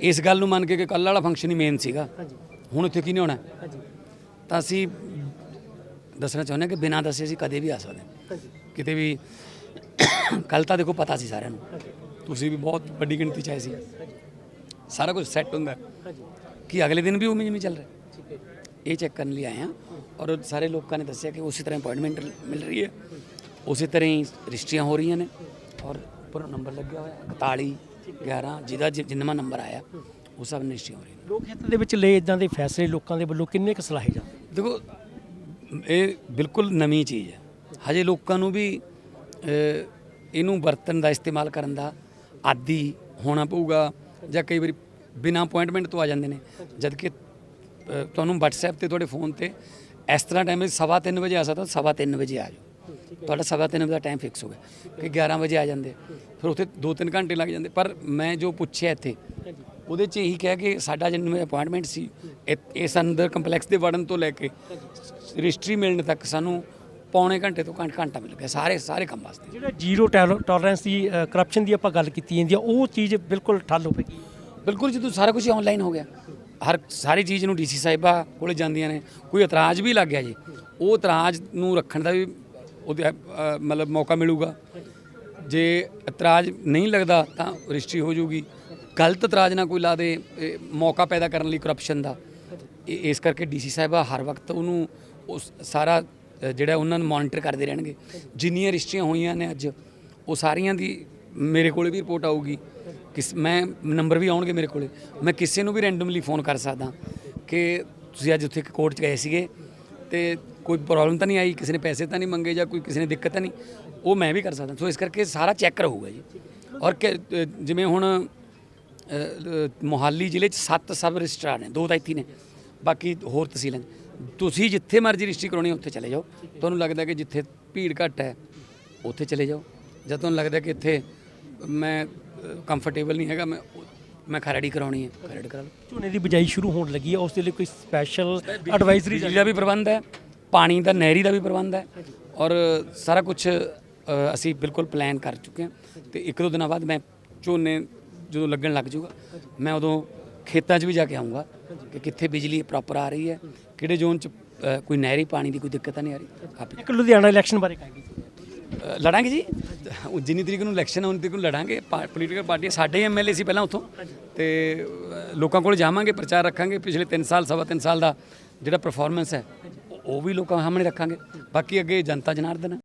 ਇਸ ਗੱਲ ਨੂੰ ਮੰਨ ਕੇ ਕਿ ਕੱਲ ਵਾਲਾ ਫੰਕਸ਼ਨ ਹੀ ਮੇਨ ਸੀਗਾ। ਹੁਣ ਉੱਥੇ ਕੀ ਨਹੀਂ ਹੋਣਾ ਤਾਂ ਅਸੀਂ ਦੱਸਣਾ ਚਾਹੁੰਦੇ ਹਾਂ ਕਿ ਬਿਨਾਂ ਦੱਸੇ ਅਸੀਂ ਕਦੇ ਵੀ ਆ ਸਕਦੇ ਕਿਤੇ ਵੀ ਕੱਲ ਤਾਂ ਦੇਖੋ ਪਤਾ ਸੀ ਸਾਰਿਆਂ ਨੂੰ। ਤੁਸੀਂ ਵੀ ਬਹੁਤ ਵੱਡੀ ਗਿਣਤੀ 'ਚ ਆਏ ਸੀ। ਸਾਰਾ ਕੁਝ ਸੈੱਟ ਹੁੰਦਾ। ਕਿ ਅਗਲੇ ਦਿਨ ਵੀ ਉਵੇਂ ਜਿਵੇਂ ਚੱਲ ਰਿਹਾ? ਇਹ ਚੈੱਕ ਕਰਨ ਲਈ ਆਏ ਹਾਂ ਔਰ ਸਾਰੇ ਲੋਕਾਂ ਨੇ ਦੱਸਿਆ ਕਿ ਉਸੇ ਤਰ੍ਹਾਂ ਅਪਾਇੰਟਮੈਂਟ ਮਿਲ ਰਹੀ ਹੈ। ਉਸੇ ਤਰ੍ਹਾਂ ਹੀ ਰਜਿਸਟਰੀਆਂ ਹੋ ਰਹੀਆਂ ਨੇ ਔਰ ਉੱਪਰ ਨੰਬਰ ਲੱਗਿਆ ਹੋਇਆ। 41 11 ਜਿਹਦਾ ਜਿੰਨਾ ਨੰਬਰ ਆਇਆ ਉਹ ਸਭ ਰਜਿਸਟਰੀਆਂ ਹੋ ਰਹੀਆਂ ਨੇ। ਲੋਕ ਹਿੱਤ ਦੇ ਵਿੱਚ ਲਏ ਇਦਾਂ ਦੇ ਫੈਸਲੇ ਲੋਕਾਂ ਦੇ ਵੱਲੋਂ ਕਿੰਨੇ ਕੁ ਸਲਾਹੇ ਜਾਂਦੇ? ਦੇਖੋ ਇਹ ਬਿਲਕੁਲ ਨਵੀਂ ਚੀਜ਼ ਹੈ। ਹਜੇ ਲੋਕਾਂ ਨੂੰ ਵੀ ਇਹਨੂੰ ਵਰਤਣ ਦਾ ਇਸਤੇਮਾਲ ਕਰਨ ਦਾ ਆਦੀ ਹੋਣਾ ਪਊਗਾ ਜਾਂ ਕਈ ਵਾਰੀ ਬਿਨਾਂ ਅਪਾਇੰਟਮੈਂਟ ਤੋਂ ਆ ਜਾਂਦੇ ਨੇ। ਜਦ ਕਿ ਤੁਹਾਨੂੰ WhatsApp ਤੇ ਤੁਹਾਡੇ ਫੋਨ ਤੇ ਇਸ ਤਰ੍ਹਾਂ ਟਾਈਮ ਸਵਾ ਤਿੰਨ ਵਜੇ ਆ ਸਕਦਾ ਸਵਾ ਤਿੰਨ ਵਜੇ ਆ ਜਾਓ। ਤੁਹਾਡਾ ਸਵਾ ਤਿੰਨ ਵਜੇ ਦਾ ਟਾਈਮ ਫਿਕਸ ਹੋ ਗਿਆ ਕਿ 11 ਵਜੇ ਆ ਜਾਂਦੇ। ਫਿਰ ਉੱਥੇ 2-3 ਘੰਟੇ ਲੱਗ ਜਾਂਦੇ। ਪਰ ਮੈਂ ਜੋ ਪੁੱਛਿਆ ਇੱਥੇ ਉਹਦੇ 'ਚ ਇਹੀ ਕਿਹਾ ਕਿ ਸਾਡਾ ਜਿੰਨੇ ਅਪਾਇੰਟਮੈਂਟ ਸੀ ਇਸ ਅੰਦਰ ਕੰਪਲੈਕਸ ਦੇ ਵੜਨ ਤੋਂ ਲੈ ਕੇ ਰਜਿਸਟਰੀ ਮਿਲਣ ਤੱਕ ਸਾਨੂੰ ਪੌਣੇ ਘੰਟੇ ਤੋਂ ਘੰਟ- ਘੰਟਾ ਮਿਲ ਗਿਆ ਸਾਰੇ ਸਾਰੇ ਕੰਮ ਵਾਸਤੇ। ਜਿਹੜਾ ਜ਼ੀਰੋ ਟੋਲਰੈਂਸ ਦੀ ਕਰਪਸ਼ਨ ਦੀ ਆਪਾਂ ਗੱਲ ਕੀਤੀ ਜਾਂਦੀ ਆ ਉਹ ਚੀਜ਼ ਬਿਲਕੁਲ ਠੱਲ ਹੋਵੇਗੀ ਬਿਲਕੁਲ ਜਦੋਂ ਸਾਰਾ ਕੁਝ ਆਨਲਾਈਨ ਹੋ ਗਿਆ। ਹਰ ਸਾਰੀ ਚੀਜ਼ ਨੂੰ ਡੀਸੀ ਸਾਹਿਬਾ ਕੋਲੇ ਜਾਂਦੀਆਂ ਨੇ। ਕੋਈ ਇਤਰਾਜ਼ ਵੀ ਲੱਗ ਗਿਆ ਜੀ। ਉਹ ਇਤਰਾਜ਼ ਨੂੰ ਰੱਖਣ ਦਾ ਵੀ ਉਹਦੇ ਮਤਲਬ ਮੌਕਾ ਮਿਲੂਗਾ। ਜੇ ਇਤਰਾਜ਼ ਨਹੀਂ ਲੱਗਦਾ ਤਾਂ ਰਜਿਸਟਰੀ ਹੋ ਜਾਊਗੀ ਗਲਤ ਇਤਰਾਜ਼ ਨਾ ਕੋਈ ਲਾ ਦੇ ਮੌਕਾ ਪੈਦਾ ਕਰਨ ਲਈ ਕਰਪਸ਼ਨ ਦਾ। ਇਹ- ਇਸ ਕਰਕੇ ਡੀਸੀ ਸਾਹਿਬਾ ਹਰ ਵਕਤ ਉਹਨੂੰ ਉਸ ਸਾਰਾ ਜਿਹੜਾ ਉਹਨਾਂ ਨੂੰ ਮੋਨੀਟਰ ਕਰਦੇ ਰਹਿਣਗੇ। ਜਿੰਨੀਆਂ ਰਜਿਸਟਰੀਆਂ ਹੋਈਆਂ ਨੇ ਅੱਜ, ਉਹ ਸਾਰੀਆਂ ਦੀ ਮੇਰੇ ਕੋਲੇ ਵੀ ਰਿਪੋਰਟ ਆਊਗੀ। ਕਿਸ, ਮੈਂ ਨੰਬਰ ਵੀ ਆਉਣਗੇ ਮੇਰੇ ਕੋਲੇ। ਮੈਂ ਕਿਸੇ ਨੂੰ ਵੀ ਰੈਂਡਮਲੀ ਫੋਨ ਕਰ ਸਕਦਾ ਕਿ ਤੁਸੀਂ ਅੱਜ ਉੱਥੇ ਕੋਰਟ 'ਚ ਗਏ ਸੀਗੇ ਤੇ ਕੋਈ ਪ੍ਰੋਬਲਮ ਤਾਂ ਨਹੀਂ ਆਈ ਕਿਸੇ ਨੇ ਪੈਸੇ ਤਾਂ ਨਹੀਂ ਮੰਗੇ ਜਾਂ ਕੋਈ ਕਿਸੇ ਨੇ ਦਿੱਕਤ ਤਾਂ ਨਹੀਂ ਉਹ ਮੈਂ ਵੀ ਕਰ ਸਕਦਾ। ਸੋ ਇਸ ਕਰਕੇ ਸਾਰਾ ਚੈੱਕ ਰਹੂਗਾ ਜੀ। ਔਰ ਜਿਵੇਂ ਹੁਣ ਮੋਹਾਲੀ ਜ਼ਿਲ੍ਹੇ 'ਚ ਸੱਤ ਸਬ ਰਜਿਸਟਰਾਰ ਨੇ ਦੋ ਤਾਂ ਇੱਥੇ ਨੇ ਬਾਕੀ ਹੋਰ ਤਹਿਸੀਲਾਂ। ਤੁਸੀਂ ਜਿੱਥੇ ਮਰਜ਼ੀ ਰਜਿਸਟਰੀ ਕਰਾਉਣੀ ਉੱਥੇ ਚਲੇ ਜਾਓ। ਤੁਹਾਨੂੰ ਲੱਗਦਾ ਕਿ ਜਿੱਥੇ ਭੀੜ ਘੱਟ ਹੈ ਉੱਥੇ ਚਲੇ ਜਾਓ। ਜਦ ਤੁਹਾਨੂੰ ਲੱਗਦਾ ਕਿ ਇੱਥੇ ਮੈਂ ਕੰਫਰਟੇਬਲ ਨਹੀਂ ਹੈਗਾ ਮੈਂ ਮੈਂ ਖਰੜੀ ਕਰਾਉਣੀ ਹੈ ਖਰੜ ਕਰਾ ਲਓ। ਝੋਨੇ ਦੀ ਬਿਜਾਈ ਸ਼ੁਰੂ ਹੋਣ ਲੱਗੀ ਹੈ ਉਸ ਦੇ ਲਈ ਕੋਈ ਸਪੈਸ਼ਲ ਐਡਵਾਈਜ਼ਰੀ ਦਾ ਵੀ ਪ੍ਰਬੰਧ ਹੈ। ਪਾਣੀ ਦਾ ਨਹਿਰੀ ਦਾ ਵੀ ਪ੍ਰਬੰਧ ਹੈ ਔਰ ਸਾਰਾ ਕੁਝ ਅਸੀਂ ਬਿਲਕੁਲ ਪਲਾਨ ਕਰ ਚੁੱਕੇ ਹਾਂ ਤੇ ਇੱਕ ਦੋ ਦਿਨਾਂ ਬਾਅਦ ਮੈਂ ਝੋਨੇ ਜਦੋਂ ਲੱਗਣ ਲੱਗ ਜਾਊਗਾ ਮੈਂ ਉਦੋਂ ਖੇਤਾਂ 'ਚ ਵੀ ਜਾ ਕੇ ਆਉਂਗਾ ਕਿ ਕਿੱਥੇ ਬਿਜਲੀ ਪ੍ਰੋਪਰ ਆ ਰਹੀ ਹੈ ਕਿਹੜੇ ਜ਼ੋਨ 'ਚ ਕੋਈ ਨਹਿਰੀ ਪਾਣੀ ਦੀ ਕੋਈ ਦਿੱਕਤ ਤਾਂ ਨਹੀਂ ਆ ਰਹੀ? ਇੱਕ ਲੁਧਿਆਣਾ ਇਲੈਕਸ਼ਨ ਬਾਰੇ ਕਹਾਂਗੇ ਲੜਾਂਗੇ ਜੀ? ਜਿੰਨੀ ਤਰੀਕ ਨੂੰ ਇਲੈਕਸ਼ਨ ਆਉਣੀ ਤਰੀਕ ਨੂੰ ਲੜਾਂਗੇ। ਪੋਲੀਟੀਕਲ ਪਾਰਟੀਆਂ ਸਾਡੇ ਐਮਐਲਏ ਸੀ ਪਹਿਲਾਂ ਉੱਥੋਂ। ਤੇ ਲੋਕਾਂ ਕੋਲ ਜਾਵਾਂਗੇ ਪ੍ਰਚਾਰ ਰੱਖਾਂਗੇ। ਪਿਛਲੇ 3 ਸਾਲ ਸਵਾ 3 ਸਾਲ ਦਾ ਜਿਹੜਾ ਪਰਫਾਰਮੈਂਸ ਹੈ ਉਹ ਵੀ ਲੋਕਾਂ ਸਾਹਮਣੇ ਰੱਖਾਂਗੇ। ਬਾਕੀ ਅੱਗੇ ਜਨਤਾ ਜਨਾਰਦਨ ਹੈ।